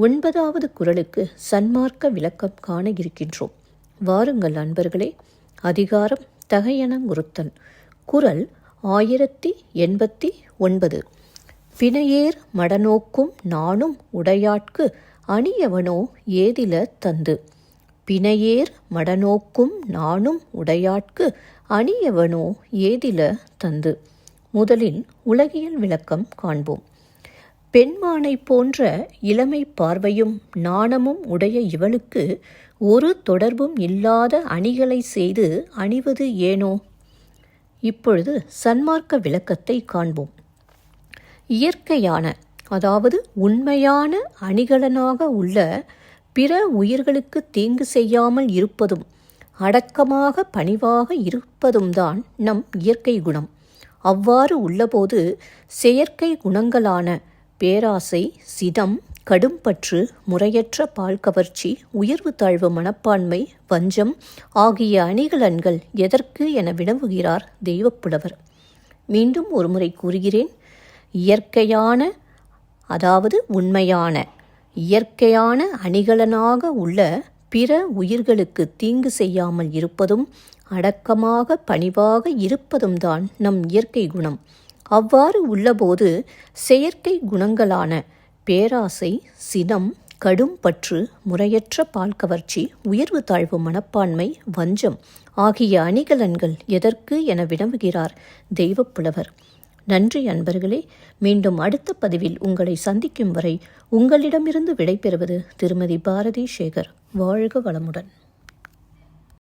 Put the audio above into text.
ஒன்பதாவது குரலுக்கு சன்மார்க்க விளக்கம் காண இருக்கின்றோம். வாருங்கள் அன்பர்களே அதிகாரம் தகையன குரல் ஆயிரத்தி எண்பத்தி ஒன்பது. பிணையேர் மடநோக்கும் நானும் உடையாட்கு அணியவனோ ஏதில தந்து. பிணையேர் மடநோக்கும் நானும் உடையாட்கு அணியவனோ ஏதில தந்து. முதலில் உலகியல் விளக்கம் காண்போம். பெண்மானை போன்ற இளமை பார்வையும் நாணமும் உடைய இவளுக்கு ஒரு தொடர்பும் இல்லாத அணிகளை செய்து அணிவது ஏனோ? இப்பொழுது சன்மார்க்க விளக்கத்தை காண்போம். இயற்கையான அதாவது உண்மையான அணிகலனாக உள்ள பிற உயிர்களுக்கு தீங்கு செய்யாமல் இருப்பதும் அடக்கமாக பணிவாக இருப்பதும் தான் நம் இயற்கை குணம். அவ்வாறு உள்ளபோது செயற்கை குணங்களான பேராசை சினம் கடும்பற்று முறையற்ற பால் கவர்ச்சி உயர்வு தாழ்வு மனப்பான்மை வஞ்சம் ஆகிய அணிகலன்கள் எதற்கு என வினவுகிறார் தெய்வப்புலவர். மீண்டும் ஒருமுறை கூறுகிறேன். இயற்கையான அதாவது உண்மையான இயற்கையான அணிகலனாக உள்ள பிற உயிர்களுக்கு தீங்கு செய்யாமல் இருப்பதும் அடக்கமாக பணிவாக இருப்பதும் தான் நம் இயற்கை குணம். அவ்வாறு உள்ளபோது செயற்கை குணங்களான பேராசை சினம் கடும் பற்று முறையற்ற பால் கவர்ச்சி உயர்வு தாழ்வு மனப்பான்மை வஞ்சம் ஆகிய அணிகலன்கள் எதற்கு என வினவுகிறார் தெய்வப்புலவர் நன்றி அன்பர்களே மீண்டும் அடுத்த பதிவில் உங்களை சந்திக்கும் வரை உங்களிடமிருந்து விடைபெறுவது திருமதி பாரதி சேகர். வாழ்க வளமுடன்.